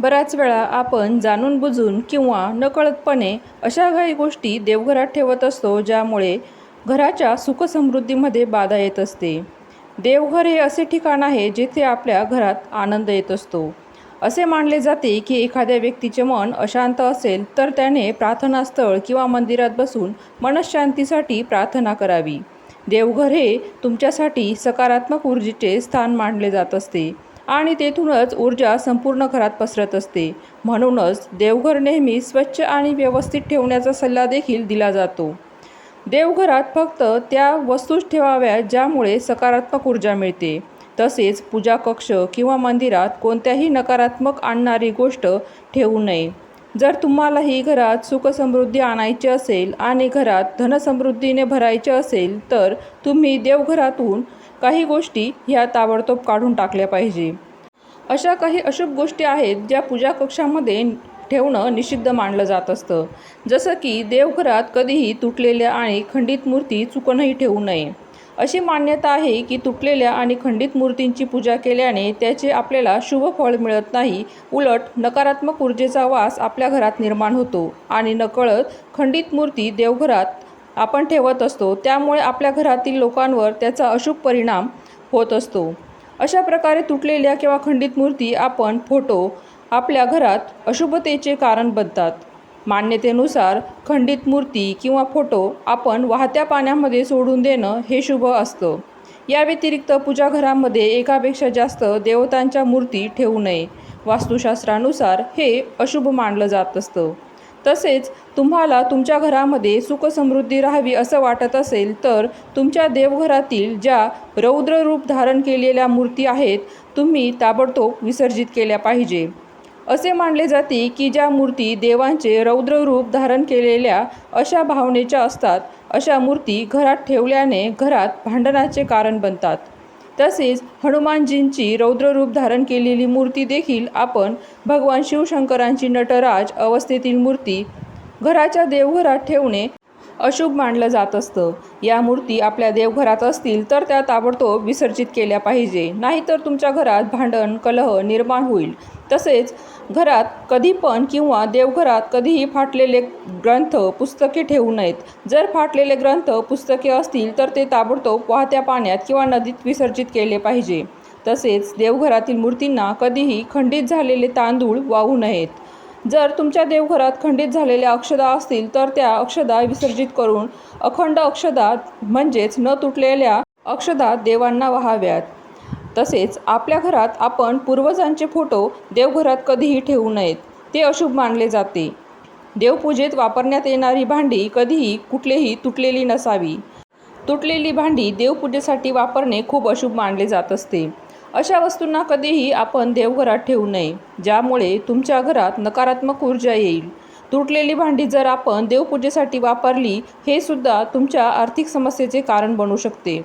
बऱ्याच वेळा आपण जाणून बुजून किंवा नकळतपणे अशा काही गोष्टी देवघरात ठेवत असतो ज्यामुळे घराच्या सुखसमृद्धीमध्ये बाधा येत असते. देवघर हे असे ठिकाण आहे जेथे आपल्या घरात आनंद येत असतो. असे मानले जाते की एखाद्या व्यक्तीचे मन अशांत असेल तर त्याने प्रार्थनास्थळ किंवा मंदिरात बसून मनशांतीसाठी प्रार्थना करावी. देवघर हे तुमच्यासाठी सकारात्मक ऊर्जेचे स्थान मानले जात असते. आणि तेथूनच ऊर्जा संपूर्ण घरात पसरत असते. म्हणूनच देवघर नेहमी स्वच्छ आणि व्यवस्थित ठेवण्याचा सल्ला देखील दिला जातो. देवघरात फक्त त्या वस्तूच ठेवाव्या ज्यामुळे सकारात्मक ऊर्जा मिळते. तसेच पूजा कक्ष किंवा मंदिरात कोणत्याही नकारात्मक आणणारी गोष्ट ठेवू नये. जर तुम्हालाही घरात सुखसमृद्धी आणायची असेल आणि घरात धनसमृद्धीने भरायचे असेल तर तुम्ही देवघरातून काही गोष्टी ह्या ताबडतोब काढून टाकल्या पाहिजे. अशा काही अशुभ गोष्टी आहेत ज्या पूजा कक्षामध्ये ठेवणं निषिद्ध मानलं जात असतं. जसं की देवघरात कधीही तुटलेल्या आणि खंडित मूर्ती चुकूनही ठेवू नये. अशी मान्यता आहे की तुटलेल्या आणि खंडित मूर्तींची पूजा केल्याने त्याचे आपल्याला शुभ फळ मिळत नाही. उलट नकारात्मक ऊर्जेचा वास आपल्या घरात निर्माण होतो आणि नकळत खंडित मूर्ती देवघरात आपण ठेवत असतो त्यामुळे आपल्या घरातील लोकांवर त्याचा अशुभ परिणाम होत असतो. अशा प्रकारे तुटलेल्या किंवा खंडित मूर्ती आपण फोटो आपल्या घरात अशुभतेचे कारण बनतात. मान्यतेनुसार खंडित मूर्ती किंवा फोटो आपण वाहत्या पाण्यामध्ये सोडून देणं हे शुभ असतं. या व्यतिरिक्त पूजाघरामध्ये एकापेक्षा जास्त देवतांच्या मूर्ती ठेवू नये. वास्तुशास्त्रानुसार हे अशुभ मानलं जात असतं. तसेच तुम्हाला तुमच्या घरामध्ये सुखसमृद्धी राहावी असं वाटत असेल तर तुमच्या देवघरातील ज्या रौद्र रूप धारण केलेल्या मूर्ती आहेत तुम्ही ताबडतोब विसर्जित केल्या पाहिजे. असे मानले जाते की ज्या मूर्ती देवांचे रौद्र रूप धारण केलेल्या अशा भावनेच्या असतात अशा मूर्ती घरात ठेवल्याने घरात भांडणाचे कारण बनतात. तसेच हनुमानजींची रौद्र रूप धारण केलेली मूर्ती देखील आपण भगवान शिवशंकरांची नटराज अवस्थेतील मूर्ती घराच्या देवघरात ठेवणे अशुभ मानलं जात असतं. या मूर्ती आपल्या देवघरात असतील तर त्या ताबडतोब विसर्जित केल्या पाहिजे. नाहीतर तुमच्या घरात भांडण कलह निर्माण होईल. तसेच घरात कधी पण किंवा देवघरात कधीही फाटलेले ग्रंथ पुस्तके ठेवू नयेत. जर फाटलेले ग्रंथ पुस्तके असतील तर ते ताबडतोब वाहत्या पाण्यात किंवा नदीत विसर्जित केले पाहिजे. तसेच देवघरातील मूर्तींना कधीही खंडित झालेले तांदूळ वाहू नयेत. जर तुमच्या देवघरात खंडित झालेल्या अक्षदा असतील तर त्या अक्षदा विसर्जित करून अखंड अक्षदा म्हणजेच न तुटलेल्या अक्षदा देवांना व्हाव्यात. तसेच आपल्या घरात आपण पूर्वजांचे फोटो देवघरात कधीही ठेवू नयेत ते अशुभ मानले जाते. देवपूजेत वापरण्यात येणारी भांडी कधीही कुठलेही तुटलेली नसावी. तुटलेली भांडी देवपूजेसाठी वापरणे खूप अशुभ मानले जात असते. अशा वस्तूंना कधीही आपण देवघरात ठेवू नये ज्यामुळे तुमच्या घरात नकारात्मक ऊर्जा येईल. तुटलेली भांडी जर आपण देवपूजेसाठी वापरली हे सुद्धा तुमच्या आर्थिक समस्येचे कारण बनू शकते.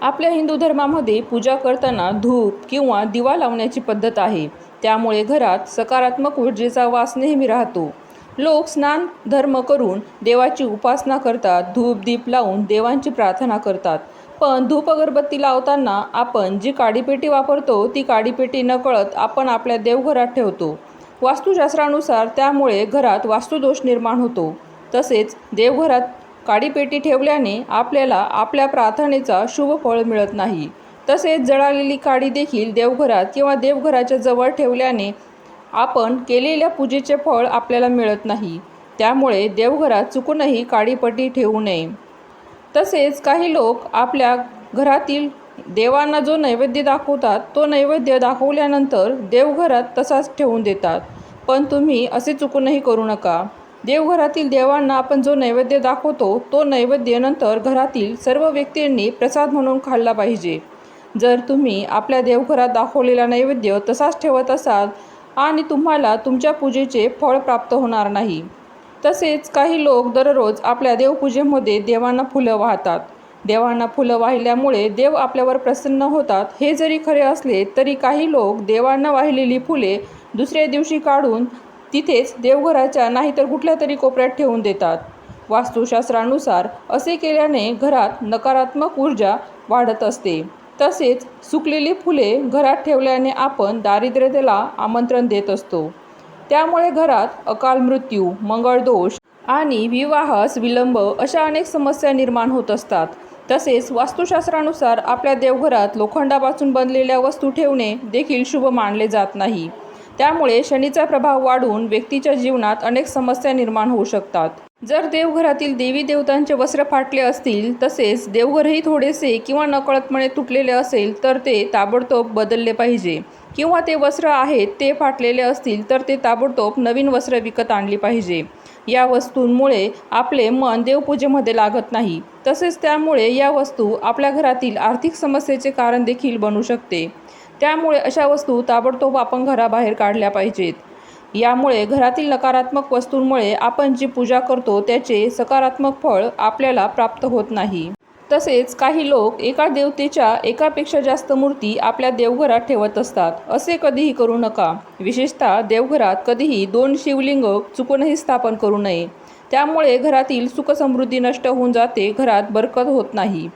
आपल्या हिंदू धर्मामध्ये पूजा करताना धूप किंवा दिवा लावण्याची पद्धत आहे. त्यामुळे घरात सकारात्मक ऊर्जेचा वास नेहमी राहतो. लोक स्नान धर्म करून देवाची उपासना करतात धूप दीप लावून देवांची प्रार्थना करतात. पण धूप अगरबत्ती लावताना आपण जी काडीपेटी वापरतो ती काडीपेटी नकळत आपण आपल्या देवघरात ठेवतो. वास्तुशास्त्रानुसार त्यामुळे घरात वास्तुदोष निर्माण होतो. तसेच देवघरात काडीपेटी ठेवल्याने आपल्याला आपल्या प्रार्थनेचा शुभ फळ मिळत नाही. तसेच जळालेली काडी देखील देवघरात किंवा देवघराच्या जवळ ठेवल्याने आपण केलेल्या पूजेचे फळ आपल्याला मिळत नाही. त्यामुळे देवघरात चुकूनही काडीपट्टी ठेवू नये. तसेच काही लोक आपल्या घरातील देवांना जो नैवेद्य दाखवतात तो नैवेद्य दाखवल्यानंतर देवघरात तसाच ठेवून देतात. पण तुम्ही असे चुकूनही करू नका. देवघरातील देवांना आपण जो नैवेद्य दाखवतो तो नैवेद्य नंतर घरातील सर्व व्यक्तींनी प्रसाद म्हणून खाल्ला पाहिजे. जर तुम्ही आपल्या देवघरात दाखवलेला नैवेद्य तसाच ठेवत असाल आणि तुम्हाला तुमच्या पूजेचे फळ प्राप्त होणार नाही. तसेच काही लोक दररोज आपल्या देवपूजेमध्ये देवांना फुलं वाहतात. देवांना फुलं वाहिल्यामुळे देव आपल्यावर प्रसन्न होतात. हे जरी खरे असले तरी काही लोक देवांना वाहिलेली फुले दुसऱ्या दिवशी काढून तिथेच देवघराच्या नाहीतर कुठल्या तरी कोपऱ्यात ठेवून देतात. वास्तुशास्त्रानुसार असे केल्याने घरात नकारात्मक ऊर्जा वाढत असते. तसेच सुकलेली फुले घरात ठेवल्याने आपण दारिद्र्यतेला आमंत्रण देत असतो. त्यामुळे घरात अकाल मृत्यू मंगळदोष आणि विवाहास विलंब अशा अनेक समस्या निर्माण होत असतात. तसेच वास्तुशास्त्रानुसार आपल्या देवघरात लोखंडापासून बनलेल्या वस्तू ठेवणे देखील शुभ मानले जात नाही. त्यामुळे शनीचा प्रभाव वाढून व्यक्तीच्या जीवनात अनेक समस्या निर्माण होऊ शकतात. जर देवघरातील देवी देवतांचे वस्त्र फाटले असतील तसेच देवघरही थोडेसे किंवा नकळतपणे तुटलेले असेल तर ते ताबडतोब बदलले पाहिजे. किंवा ते वस्त्र आहेत ते फाटलेले असतील तर ते ताबडतोब नवीन वस्त्र विकत आणली पाहिजे. या वस्तूंमुळे आपले मन देवपूजेमध्ये लागत नाही. तसेच त्यामुळे या वस्तू आपल्या घरातील आर्थिक समस्येचे कारण देखील बनू शकते. त्यामुळे अशा वस्तू ताबडतोब आपण घराबाहेर काढल्या पाहिजेत. यामुळे घरातील नकारात्मक वस्तूंमुळे आपण जी पूजा करतो त्याचे सकारात्मक फळ आपल्याला प्राप्त होत नाही. तसेच काही लोक एका देवतेच्या एकापेक्षा जास्त मूर्ती आपल्या देवघरात ठेवत असतात. असे कधीही करू नका. विशेषतः देवघरात कधीही दोन शिवलिंग चुकूनही स्थापन करू नये. त्यामुळे घरातील सुखसमृद्धी नष्ट होऊन जाते घरात बरकत होत नाही.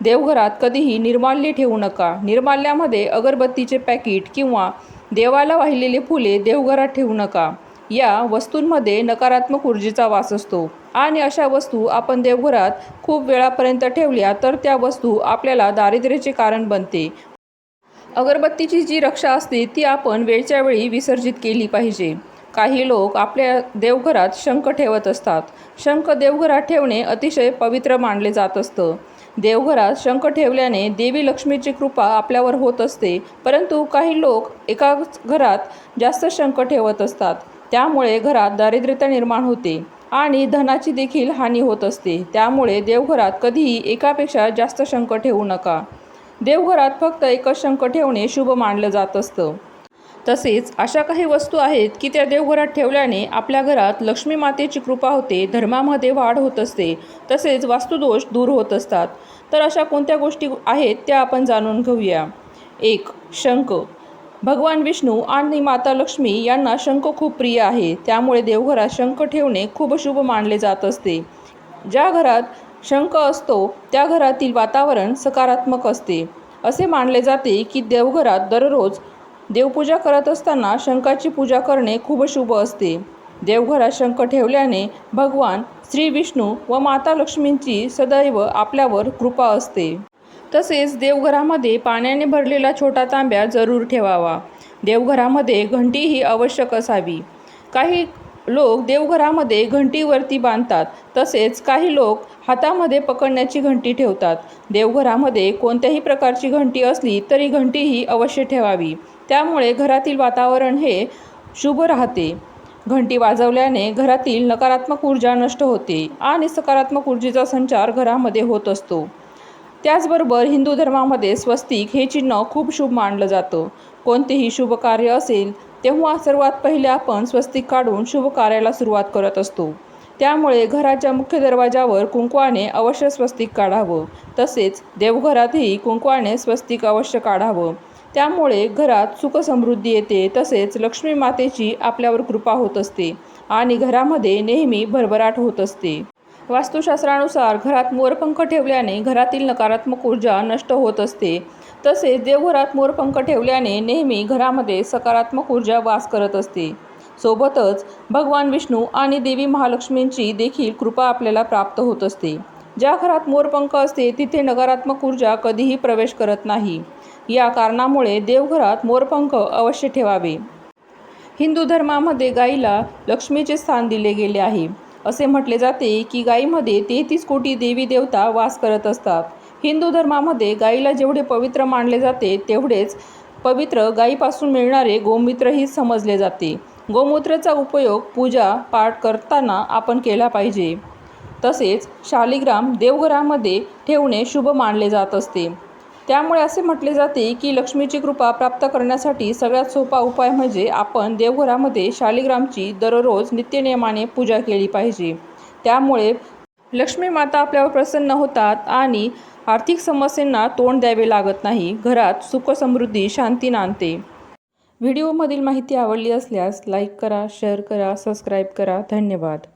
देवघरात कधीही निर्माल्य ठेवू नका. निर्माल्यामध्ये अगरबत्तीचे पॅकेट किंवा देवाला वाहिलेले फुले देवघरात ठेवू नका. या वस्तूंमध्ये नकारात्मक ऊर्जेचा वास असतो. आणि अशा वस्तू आपण देवघरात खूप वेळापर्यंत ठेवल्या तर त्या वस्तू आपल्याला दारिद्र्याचे कारण बनते. अगरबत्तीची जी रक्षा असते ती आपण वेळच्या वेळी विसर्जित केली पाहिजे. काही लोक आपल्या देवघरात शंख ठेवत असतात. शंख देवघरात ठेवणे अतिशय पवित्र मानले जात असतं. देवघरात शंख ठेवल्याने देवी लक्ष्मीची कृपा आपल्यावर होत असते परंतु काही लोक एकाच घरात जास्त शंख ठेवत असतात. त्यामुळे घरात दारिद्र्यता निर्माण होते आणि धनाची देखील हानी होत असते. त्यामुळे देवघरात कधीही एकापेक्षा जास्त शंख ठेवू नका. देवघरात फक्त एकच शंख ठेवणे शुभ मानलं जात असतं. तसेच अशा काही वस्तू आहेत की त्या देवघरात ठेवल्याने आपल्या घरात लक्ष्मी मातेची कृपा होते धर्मामध्ये वाढ होत असते तसेच वास्तुदोष दूर होत असतात. तर अशा कोणत्या गोष्टी आहेत त्या आपण जाणून घेऊया. एक शंख. भगवान विष्णू आणि माता लक्ष्मी यांना शंख खूप प्रिय आहे. त्यामुळे देवघरात शंख ठेवणे खूप शुभ मानले जात असते. ज्या घरात शंख असतो त्या घरातील वातावरण सकारात्मक असते. असे मानले जाते की देवघरात दररोज देवपूजा करत असताना शंखाची पूजा करणे खूप शुभ असते. देवघरात शंख ठेवल्याने भगवान श्री विष्णू व माता लक्ष्मींची सदैव आपल्यावर कृपा असते. तसेच देवघरामध्ये पाण्याने भरलेला छोटा तांब्या जरूर ठेवावा. देवघरामध्ये घंटी ही आवश्यक असावी. काही लोक देवघरामध्ये घंटीवरती बांधतात तसेच काही लोक हातामध्ये पकडण्याची घंटी ठेवतात. देवघरामध्ये कोणत्याही प्रकारची घंटी असली तरी घंटी ही अवश्य ठेवावी. त्यामुळे घरातील वातावरण हे शुभ राहते. घंटी वाजवल्याने घरातील नकारात्मक ऊर्जा नष्ट होते आणि सकारात्मक ऊर्जेचा संचार घरामध्ये होत असतो. त्याचबरोबर हिंदू धर्मामध्ये स्वस्तिक हे चिन्ह खूप शुभ मानलं जातं. कोणतेही शुभ कार्य असेल तेव्हा सर्वात पहिले आपण स्वस्तिक काढून शुभ कार्याला सुरुवात करत असतो. त्यामुळे घराच्या मुख्य दरवाजावर कुंकवाने अवश्य स्वस्तिक काढावं. तसेच देवघरातही कुंकवाने स्वस्तिक अवश्य काढावं. त्यामुळे घरात सुखसमृद्धी येते तसेच लक्ष्मी मातेची आपल्यावर कृपा होत असते आणि घरामध्ये नेहमी भरभराट होत असते. वास्तुशास्त्रानुसार घरात मोरपंख ठेवल्याने घरातील नकारात्मक ऊर्जा नष्ट होत असते. तसेच देवघरात मोरपंख ठेवल्याने नेहमी घरामध्ये सकारात्मक ऊर्जा वास करत असते. सोबतच भगवान विष्णू आणि देवी महालक्ष्मींची देखील कृपा आपल्याला प्राप्त होत असते. ज्या घरात मोरपंख असते तिथे नकारात्मक ऊर्जा कधीही प्रवेश करत नाही. या कारणामुळे देवघरात मोरपंख अवश्य ठेवावे. हिंदू धर्मामध्ये गाईला लक्ष्मीचे स्थान दिले गेले आहे. असे म्हटले जाते की गायीमध्ये तेहतीस कोटी देवी देवता वास करत असतात. हिंदू धर्मामध्ये गाईला जेवढे पवित्र मानले जाते तेवढेच पवित्र गायीपासून मिळणारे गोमूत्रही समजले जाते. गोमूत्राचा उपयोग पूजा पाठ करताना आपण केला पाहिजे. तसेच शालिग्राम देवघरामध्ये ठेवणे शुभ मानले जात असते. त्यामुळे असे म्हटले जाते की लक्ष्मीची कृपा प्राप्त करण्यासाठी सगळ्यात सोपा उपाय म्हणजे आपण देवघरामध्ये शालिग्रामची दररोज नित्यनियमाने पूजा केली पाहिजे. त्यामुळे लक्ष्मी माता आपल्यावर प्रसन्न होतात आणि आर्थिक समस्यांना तोंड द्यावे लागत नाही. घरात सुख समृद्धी शांती नांदते. व्हिडिओमधील माहिती आवडली असल्यास लाईक करा शेअर करा सबस्क्राईब करा. धन्यवाद.